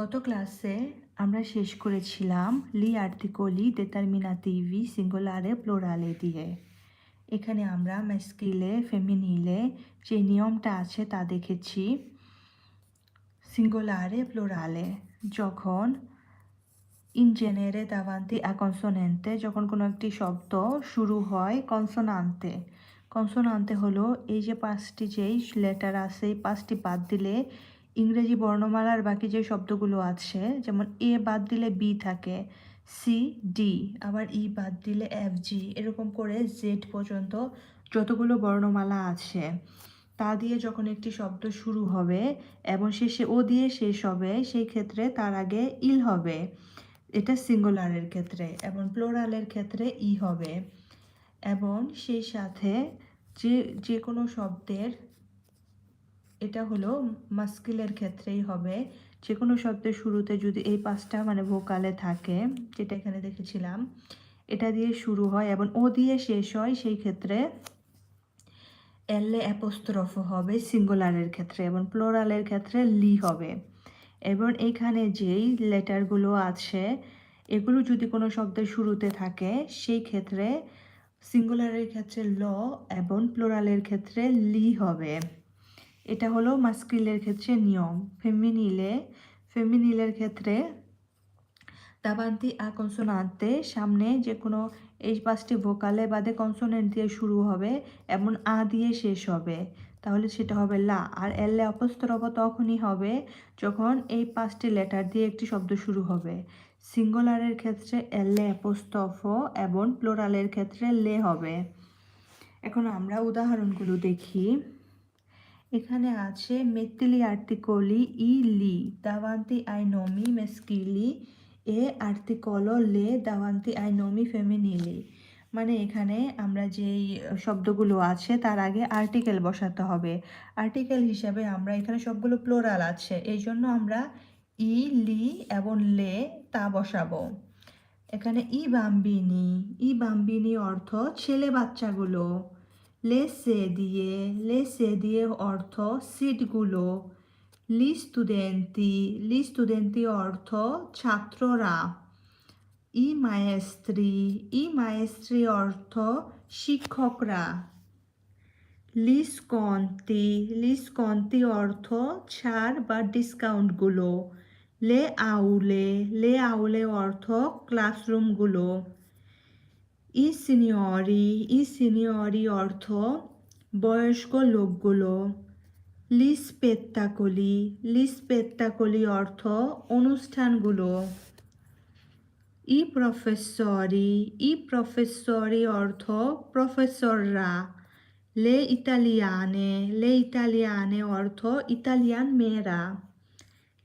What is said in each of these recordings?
গত ক্লাসে আমরা শেষ করেছিলাম লি আর্টিকলি determinativi singolare plurale দিয়ে এখানে আমরা মেস্কিলে ফেমিনিলে যে নিয়মটা আছে তা দেখেছি। সিঙ্গোলারে প্লোরালে যখন ইন দাবান্তি দাভান্তি আ কনসোনেন্টে যখন কোনো একটি শব্দ শুরু হয় কনসোনান্তে কনসোনান্তে হলো এই যে পাঁচটি যেই লেটার আছে পাঁচটি বাদ দিলে ইংরেজি বর্ণমালার বাকি যে শব্দগুলো আছে, যেমন এ বাদ দিলে বি থাকে, সি ডি, আবার ই বাদ দিলে এফ জি, এরকম করে জেড পর্যন্ত যতগুলো বর্ণমালা আছে, তা দিয়ে যখন একটি শব্দ শুরু হবে এবং শেষে ও দিয়ে শেষ হবে, সেই ক্ষেত্রে তার আগে ইল হবে। এটা সিঙ্গুলারের ক্ষেত্রে এবং প্লোরালের ক্ষেত্রে ই হবে। এবং সেই সাথে যে যে কোনো শব্দের এটা হলো মাস্কিলের ক্ষেত্রেই হবে। যে কোনো শব্দের শুরুতে যদি এই পাঁচটা মানে ভোকালে থাকে, যেটা এখানে দেখেছিলাম, এটা দিয়ে শুরু হয় এবং ও দিয়ে শেষ হয়, সেই ক্ষেত্রে এলে অ্যাপোস্ট্রফ হবে সিঙ্গুলারের ক্ষেত্রে এবং প্লোরালের ক্ষেত্রে লি হবে। এবং এখানে যেই লেটারগুলো আছে, এগুলো যদি কোনো শব্দের শুরুতে থাকে, সেই ক্ষেত্রে সিঙ্গুলারের ক্ষেত্রে ল এবং প্লোরালের ক্ষেত্রে লি হবে। এটা হলো মাস্কিলের ক্ষেত্রে নিয়ম। ফেমিনিলে, ফেমিনিলের ক্ষেত্রে দাবান্তি আ কনসোনান্তে সামনে যে কোনো এই পাঁচটি ভোকালে বাদে কনসোনেন্ট দিয়ে শুরু হবে এবং আ দিয়ে শেষ হবে। তাহলে সেটা হবে লা। আর এলে অপস্তরব তখনই হবে যখন এই পাঁচটি লেটার দিয়ে একটি শব্দ শুরু হবে। সিঙ্গুলারের ক্ষেত্রে এলে অপস্তফ এবং প্লোরালের ক্ষেত্রে লে হবে। এখন আমরা উদাহরণগুলো দেখি। এখানে আছে মেত্তিলি আর্টিকলি ই লি, দাওয়ান্তি আই নমি মেস্কিলি, এ আর্টিকলো লে, দাওয়ান্তি আই নমি ফেমিনিলি। মানে এখানে আমরা যেই শব্দগুলো আছে, তার আগে আর্টিকেল বসাতে হবে। আর্টিকেল হিসাবে আমরা এখানে সবগুলো প্লোরাল আছে এই জন্য আমরা ই, লি এবং লে তা বসাবো। এখানে ই বাম্বিনী ই বাম্বিনী অর্থ ছেলে বাচ্চাগুলো। লেসে দিয়ে লেসে দিয়ে অর্থ সিটগুলো লি স্টুডেন্টি লি স্টুডেন্টি অর্থ ছাত্ররা ই মায়েস্ত্রী ই মায়েস্ত্রী অর্থ শিক্ষকরা লিসকন্তি লিসকন্তি অর্থ ছাড় বা ডিসকাউন্টগুলো লে আউলে লে আউলে অর্থ ক্লাসরুমগুলো ই সিনিয়রি ই সিনিয়রি অর্থ বয়স্ক লোকগুলো। লিসপেত্তাকলি লিসপেত্তাকলি অর্থ অনুষ্ঠানগুলো। ই প্রফেসরি ই প্রফেসরি অর্থ প্রফেসররা। লে ইতালিয়ানে লে ইতালিয়ানে অর্থ ইতালিয়ান মেয়েরা।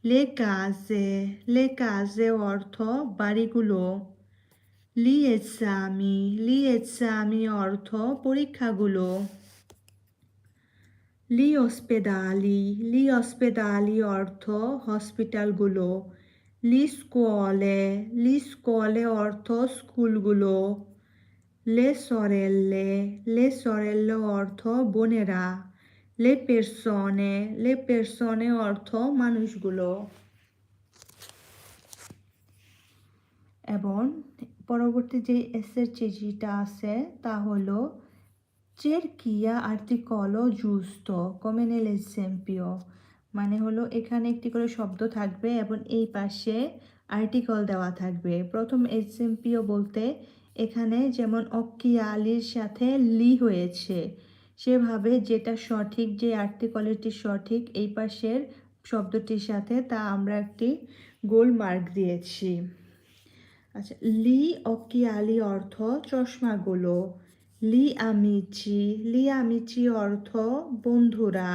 লে কাজে লে কাজে অর্থ বাড়িগুলো। লি এসামি লি এসামি অর্থ পরীক্ষাগুলো। লি অসপেদালি লি অসপেদালি অর্থ হসপিটালগুলো। লি স্কোয়ালে লি স্কোয়ালে অর্থ স্কুলগুলো। লে সরেল্লে লে সরেল্লে অর্থ বোনেরা। লে পেরসনে লে পেরসনে অর্থ মানুষগুলো। এবং পরবর্তী যে এসের চেজিটা আছে, তা হলো cerchia articolo giusto come nell'esempio মানে হলো, এখানে একটি করে শব্দ থাকবে এবং এই পাশে আর্টিকল দেওয়া থাকবে। প্রথম এক্সেম্পিও বলতে, এখানে যেমন অক্কিয়ালির সাথে লি হয়েছে, সেভাবে যেটা সঠিক, যে আর্টিকলটি সঠিক, এই পাশের শব্দটির সাথে তা আমরা একটি গোল মার্ক দিয়েছি। আচ্ছা লি অক্কিয়ালি অর্থ চশমাগুলো। লি আমিচি লি আমিচি অর্থ বন্ধুরা।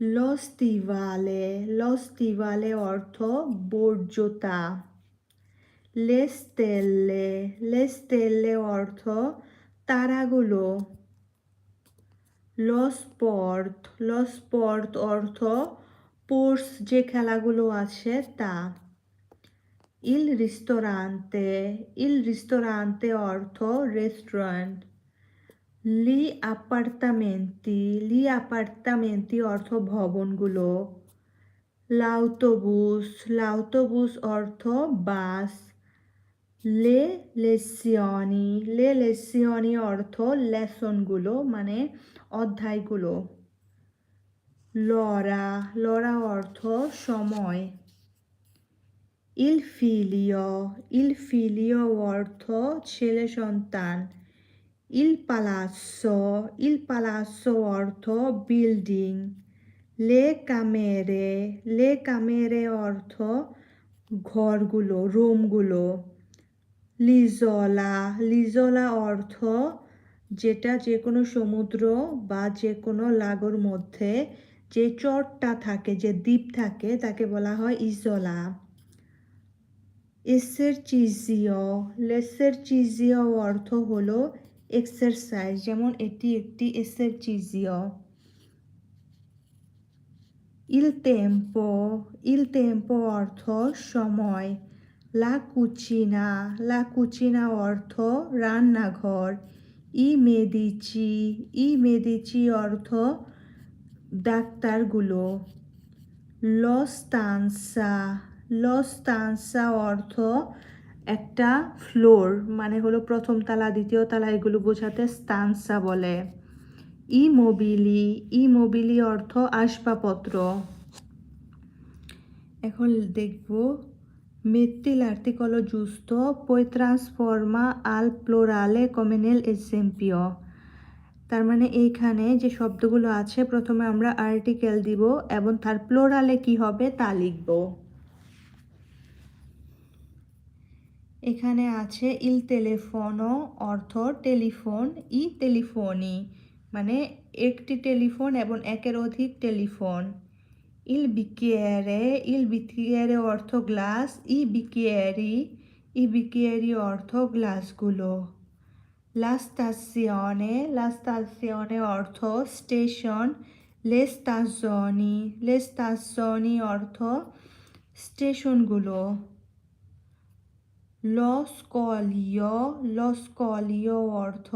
লস্তিভালে লস্তিভালে অর্থ বর্জ্যতা। লেস্তেল্লে লেস্তেল্লে অর্থ তারাগুলো। লস্পর্ট লস্পর্ট অর্থ স্পোর্টস যে খেলাগুলো আছে তা। ইল রিস্তোরান্তে ইল রিস্তোরান্তে অর্থ রেস্টুরেন্ট লি আপার্তামেন্টি লি আপার্তামেন্টি অর্থ ভবনগুলো লাউটোবুস লাউটোবুস অর্থ বাস লে লেসিয়নি লে লেসিয়নি অর্থ লেসনগুলো মানে অধ্যায়গুলো লরা লরা অর্থ সময় ইল ফিলিও ইল ফিলিও অর্থ ছেলে সন্তান ইল পালাসো ইল পালাসো অর্থ বিল্ডিং লে কামেরে লে কামেরে অর্থ ঘরগুলো রুমগুলো লিজলা লিজলা অর্থ যেটা যে কোনো সমুদ্র বা যে কোনো লাগোর মধ্যে যে চরটা থাকে, যে দ্বীপ থাকে, তাকে বলা হয় ইজলা এসের চিজিও লেসের চিজিও অর্থ হলো এক্সারসাইজ। যেমন এটি একটি এসের চিজিও ইল টেম্পো ইল টেম্পো অর্থ সময়। লা কুচিনা লা কুচিনা অর্থ রান্নাঘর। ই মেদিচি ই মেদিচি অর্থ ডাক্তারগুলো। লস্তানসা লস্তানসা অর্থ একটা ফ্লোর মানে হলো প্রথম তালা, দ্বিতীয় তালা, এগুলো বোঝাতে স্তানসা বলে। ই মোবিলি ই মোবিলি অর্থ আসবাবপত্র। এখন দেখব l'articolo giusto poi trasforma al plurale come nel esempio তার মানে এইখানে যে শব্দগুলো আছে, প্রথমে আমরা আর্টিকেল দিব এবং তার প্লোরালে কি হবে তা লিখব। এখানে আছে ইল টেলিফোনো, অর্থ টেলিফোন, ই টেলিফোনি মানে একটি টেলিফোন এবং একের অধিক টেলিফোন। ইল বিকিয়ারে ইল বিকিয়ারে অর্থ গ্লাস, ই বিকিয়ারি ই বিকিয়ারি অর্থ গ্লাসগুলো। লা স্তাসিone লা অর্থ স্টেশন লে স্তাজনি লে স্তাজনি অর্থ স্টেশনগুলো। লো স্কলিও লো স্কলিও অর্থ